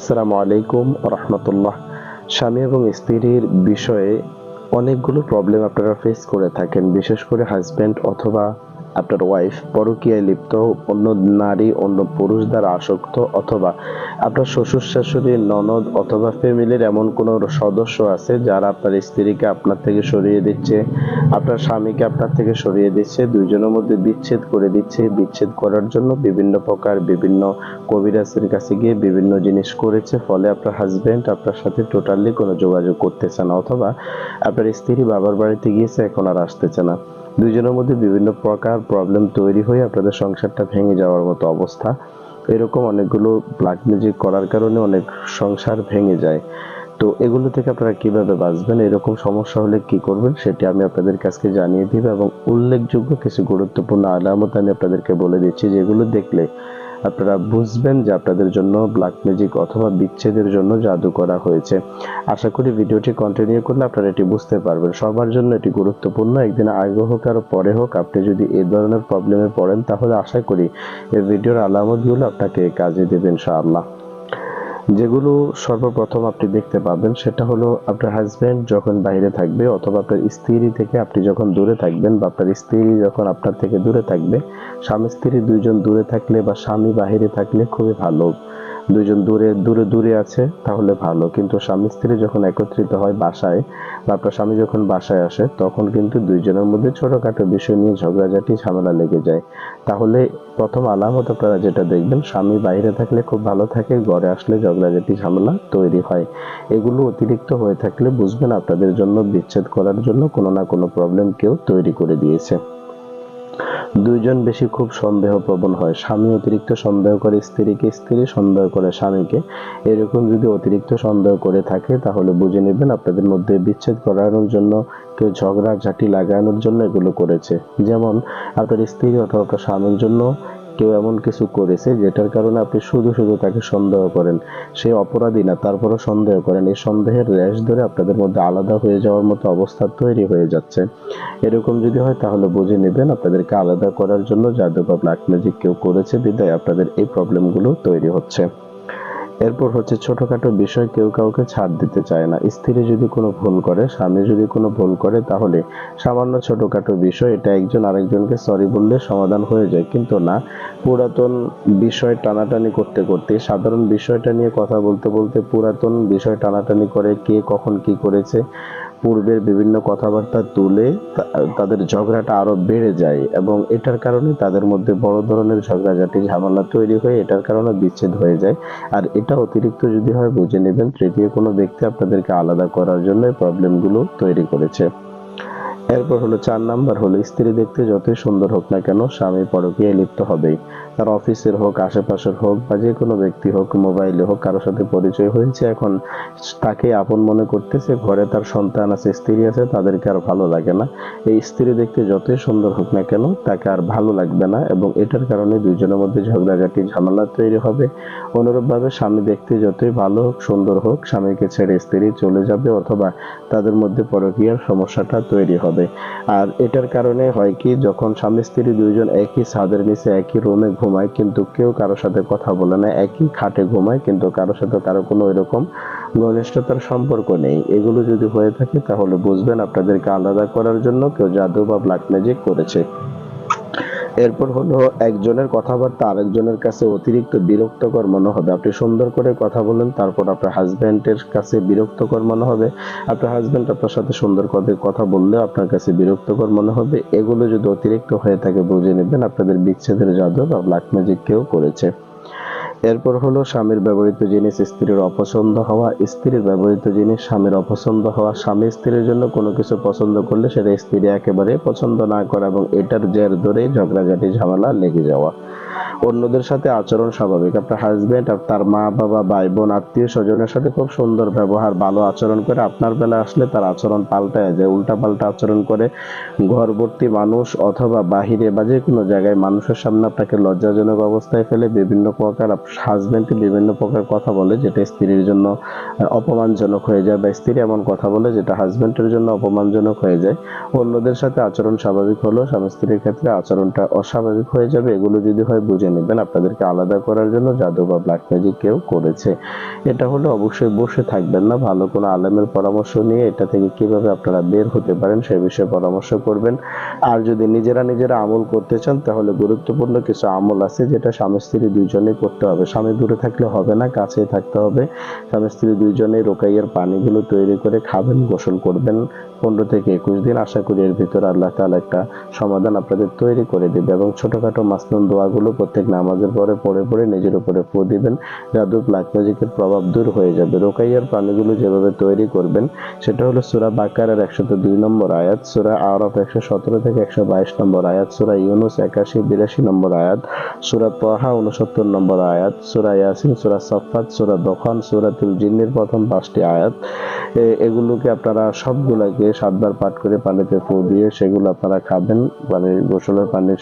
আসসালামু আলাইকুম রহমতুল্লাহ। স্বামী এবং স্ত্রীর বিষয়ে অনেকগুলো প্রবলেম আপনারা ফেস করে থাকেন, বিশেষ করে হাজব্যান্ড অথবা আপনার ওয়াইফ পরকীয়ায় লিপ্ত, অন্য নারী, অন্য পুরুষ দ্বারা আসক্ত অথবা আপনার শ্বশুর শাশুড়ি, ননদ অথবা ফ্যামিলির এমন কোনো সদস্য আছে যারা আপনার স্ত্রীকে আপনার থেকে সরিয়ে দিচ্ছে, আপনার স্বামীকে আপনার থেকে সরিয়ে দিচ্ছে, দুইজনের মধ্যে বিচ্ছেদ করে দিচ্ছে, বিচ্ছেদ করার জন্য বিভিন্ন প্রকার বিভিন্ন কবিরাজের কাছে গিয়ে বিভিন্ন জিনিস করেছে, ফলে আপনার হাজবেন্ড আপনার সাথে টোটালি কোনো যোগাযোগ করতেছে না অথবা আপনার স্ত্রী বাবার বাড়িতে গিয়েছে, এখন আর আসতেছে না। দুইজনের মধ্যে বিভিন্ন প্রকার প্রবলেম তৈরি হয়ে আপনাদের সংসারটা ভেঙে যাওয়ার মতো অবস্থা। এরকম অনেকগুলো ব্ল্যাক মিউজিক করার কারণে অনেক সংসার ভেঙে যায়। তো এগুলো থেকে আপনারা কীভাবে বাঁচবেন, এরকম সমস্যা হলে কি করবেন, সেটি আমি আপনাদের কাছে জানিয়ে দিব এবং উল্লেখযোগ্য কিছু গুরুত্বপূর্ণ আলামত আমি আপনাদেরকে বলে দিচ্ছি, যেগুলো দেখলে আপনারা বুঝবেন যে আপনাদের জন্য ব্ল্যাক ম্যাজিক অথবা বিচ্ছেদের জন্য জাদু করা হয়েছে। আশা করি ভিডিওটি কন্টিনিউ করলে আপনারা এটি বুঝতে পারবেন। সবার জন্য এটি গুরুত্বপূর্ণ। একদিন আগে হোক আর পরে হোক আপনি যদি এই ধরনের প্রবলেমে পড়েন, তাহলে আশা করি এই ভিডিওর আলামতগুলো আপনাকে কাজে দেবেন ইনশাআল্লাহ। যেগুলো সর্বপ্রথম আপনি দেখতে পাবেন সেটা হলো আপনার হাজব্যান্ড যখন বাইরে থাকবে অথবা আপনার স্ত্রী থেকে আপনি যখন দূরে থাকবেন বা আপনার স্ত্রী যখন আপনার থেকে দূরে থাকবে, স্বামী, স্ত্রী দুইজন দূরে থাকলে বা স্বামী বাহিরে থাকলে খুবই ভালো। দুইজন দূরে দূরে দূরে আছে, তাহলে ভালো। কিন্তু স্বামী স্ত্রী যখন একত্রিত হয় বাসায় বা আপনার স্বামী যখন বাসায় আসে, তখন কিন্তু দুইজনের মধ্যে ছোটখাটো বিষয় নিয়ে ঝগড়াঝাটি, ঝামেলা লেগে যায়। তাহলে প্রথম আলামত আপনারা যেটা দেখবেন, স্বামী বাইরে থাকলে খুব ভালো থাকে, ঘরে আসলে ঝগড়াঝাটি, ঝামেলা তৈরি হয়। এগুলো অতিরিক্ত হয়ে থাকলে বুঝবেন আপনাদের জন্য বিচ্ছেদ করার জন্য কোনো না কোনো প্রবলেম কেউ তৈরি করে দিয়েছে। দুইজন বেশি খুব সন্দেহ প্রবণ হয়। স্বামী অতিরিক্ত সন্দেহ করে, স্ত্রীকে স্ত্রী সন্দেহ করে, স্বামীকে। এরকম যদি অতিরিক্ত সন্দেহ করে থাকে, তাহলে বুঝে নেবেন আপনাদের মধ্যে বিচ্ছেদ করানোর জন্য, কেউ ঝগড়া ঝাঁটি লাগানোর জন্য এগুলো করেছে। যেমন, আপনার স্ত্রী অথবা স্বামীর জন্য কেউ এমন কিছু করেছে যেটার কারণে আপনি শুধু শুধু তাকে সন্দেহ করেন। সে অপরাধী না, তারপরও সন্দেহ করেন। এই সন্দেহের রেশ ধরে আপনাদের মধ্যে আলাদা হয়ে যাওয়ার মতো অবস্থা তৈরি হয়ে যাচ্ছে। এরকম যদি হয় তাহলে বুঝে নেবেন আপনাদেরকে আলাদা করার জন্য জাদু বা ব্ল্যাক ম্যাজিক কেউ করেছে। বিদায়, আপনাদের এই প্রবলেমগুলো তৈরি হচ্ছে। এরপর হচ্ছে ছোটখাটো বিষয়, কেউ কাউকে ছাড় দিতে চায় না। স্ত্রী যদি কোনো ভুল করে, স্বামী যদি কোনো ভুল করে, তাহলে সামান্য ছোটখাটো বিষয়, এটা একজন আরেকজনকে সরি বললে সমাধান হয়ে যায়। কিন্তু না, পুরাতন বিষয় টানাটানি করতে করতে, সাধারণ বিষয়টা নিয়ে কথা বলতে বলতে পুরাতন বিষয় টানাটানি করে কে কখন কি করেছে পূর্বের বিভিন্ন কথাবার্তা তুলে তাদের ঝগড়াটা আরও বেড়ে যায় এবং এটার কারণে তাদের মধ্যে বড় ধরনের ঝগড়াঝাটি ঝামেলা তৈরি হয়ে এটার কারণে বিচ্ছেদ হয়ে যায়। আর এটা অতিরিক্ত যদি হয়, বুঝে নেবেন, তৃতীয় কোনো ব্যক্তি আপনাদেরকে আলাদা করার জন্য প্রবলেমগুলো তৈরি করেছে। এরপর হলো চার নাম্বার হলো, স্ত্রী দেখতে যতই সুন্দর হোক না কেন, স্বামী পরকীয়ায় লিপ্ত হবেই। তার অফিসের হোক, আশেপাশের হোক বা যে কোনো ব্যক্তি হোক, মোবাইলে হোক, কারোর সাথে পরিচয় হয়েছে এখন, তাকে আপন মনে করতেছে, ঘরে তার সন্তান আছে, স্ত্রী আছে, তাদেরকে আর ভালো লাগে না। এই স্ত্রী দেখতে যতই সুন্দর হোক না কেন, তাকে আর ভালো লাগবে না এবং এটার কারণে দুইজনের মধ্যে ঝগড়াঝাটি, ঝামেলা তৈরি হবে। অনুরূপভাবে স্বামী দেখতে যতই ভালো হোক, সুন্দর হোক, স্বামীকে ছেড়ে স্ত্রী চলে যাবে অথবা তাদের মধ্যে পরকীয়ার সমস্যাটা তৈরি হবে। আর এটার কারণে হয় কি, যখন স্বামী স্ত্রী দুইজন একই ছাদের নিচে, একই রুমে ঘুমায়, কিন্তু কেউ কারোর সাথে কথা বলে না, একই খাটে ঘুমায়, কিন্তু কারোর সাথে কারও কোনো এরকম ঘনিষ্ঠতার সম্পর্ক নেই। এগুলো যদি হয়ে থাকে, তাহলে বুঝবেন আপনাদেরকে আলাদা করার জন্য কেউ জাদু বা ব্ল্যাক ম্যাজিক করেছে। এরপর হলো একজনের কথাবার্তা আরেকজনের কাছে অতিরিক্ত বিরক্তকর মনে হবে। আপনি সুন্দর করে কথা বলেন, তারপর আপনার হাজব্যান্ডের কাছে বিরক্তকর মনে হবে। আপনার হাজব্যান্ড আপনার সাথে সুন্দর করে কথা বললে আপনার কাছে বিরক্তকর মনে হবে। এগুলো যদি অতিরিক্ত হয়ে থাকে, বুঝে নেবেন আপনাদের বিচ্ছেদের জাদু বা ব্ল্যাক ম্যাজিক কেউ করেছে। এরপর হলো স্বামীর ব্যবহৃত জিনিস স্ত্রীর অপছন্দ হওয়া। স্ত্রীর ব্যবহৃত জিনিস স্বামীর অপছন্দ হওয়া। স্বামী স্ত্রীর জন্য কোনো কিছু পছন্দ করলে সেটা স্ত্রী একেবারে পছন্দ না করা এবং এটার জের ধরে ঝগড়াঝাটি, ঝামেলা লেগে যাওয়া। অন্যদের সাথে আচরণ স্বাভাবিক। আপনার হাজবেন্ড তার মা, বাবা, ভাই, বোন, আত্মীয় স্বজনের সাথে খুব সুন্দর ব্যবহার, ভালো আচরণ করে আপনার বেলা আসলে তার আচরণ পাল্টায় যায় উল্টা পাল্টা আচরণ করে। ঘরবর্তী মানুষ অথবা বাহিরে বা যে কোনো জায়গায় মানুষের সামনে আপনাকে লজ্জাজনক অবস্থায় ফেলে, বিভিন্ন প্রকার হাজবেন্ডকে বিভিন্ন প্রকার কথা বলে, যেটা স্ত্রীর জন্য অপমানজনক হয়ে যায়, বা স্ত্রী এমন কথা বলে যেটা হাজবেন্ডের জন্য অপমানজনক হয়ে যায়। অন্যদের সাথে আচরণ স্বাভাবিক হলো স্বামী স্ত্রীর ক্ষেত্রে আচরণটা অস্বাভাবিক হয়ে যাবে, এগুলো যদি হয় বুঝে নেবেন। আপনাদেরকে আলাদা করার জন্য জাদু বা ব্ল্যাক ম্যাজিক কেউ করেছে। এটা হলে অবশ্যই বসে থাকবেন না, ভালো কোনো আলেমের পরামর্শ নিয়ে এটা থেকে কীভাবে আপনারা বের হতে পারেন সে বিষয়ে পরামর্শ করবেন। আর যদি নিজেরা নিজেরা আমল করতে চান, তাহলে গুরুত্বপূর্ণ কিছু আমল আছে যেটা স্বামী স্ত্রী দুইজনেই করতে হবে। স্বামী দূরে থাকলে হবে না, কাছেই থাকতে হবে। স্বামী স্ত্রী দুইজনেই রোকাইয়ের পানিগুলো তৈরি করে খাবেন, গোসল করবেন। পনেরো থেকে একুশ দিন। আশা করি এর ভিতরে আল্লাহ তাআলা একটা সমাধান আপনাদের তৈরি করে দিবে এবং ছোটখাটো মাসনুন দোয়াগুলো প্রত্যেক নামাজের পরে পড়ে পড়ে নিজের উপরে ফু দিবেন। জাদু ব্ল্যাক ম্যাজিকের প্রভাব দূর হয়ে যাবে। রোকাইয়ার পানিগুলো যেভাবে তৈরি করবেন, সেটা হলো সুরা বাকারের একশত দুই নম্বর আয়াত, সুরা আরফ একশো সতেরো থেকে একশো বাইশ নম্বর আয়াত, সুরা ইউনুস একাশি বিরাশি নম্বর আয়াত, সুরা তহা উনসত্তর নম্বর আয়াত, সুরা ইয়াসিন, সুরা সফাত সুরা দখান, সুরাতুল জিন্নের প্রথম পাঁচটি আয়াত। এগুলোকে আপনারা সবগুলাকে সাতবার পাঠ করে পানিতে ফু দিয়ে সেগুলো আপনারা খাবেন। মানে গোসলের পানি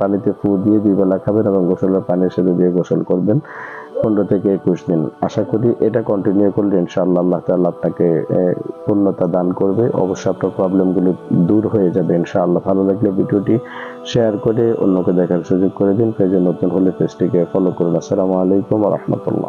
পানিতে ফু দিয়ে দুই বেলা খাবেন এবং গোসলের পানির সাথে দিয়ে গোসল করবেন পনেরো থেকে একুশ দিন। আশা করি এটা কন্টিনিউ করলে ইনশাআল্লাহ আল্লাহ তাআলা আপনাকে পূর্ণতা দান করবে। অবশ্যই আপনার প্রবলেমগুলো দূর হয়ে যাবে ইনশাআল্লাহ। ভালো লাগলে ভিডিওটি শেয়ার করে অন্যকে দেখার সুযোগ করে দিন। পেজে নতুন হলে পেজটিকে ফলো করুন। আসসালামু আলাইকুম রহমতুল্লাহ।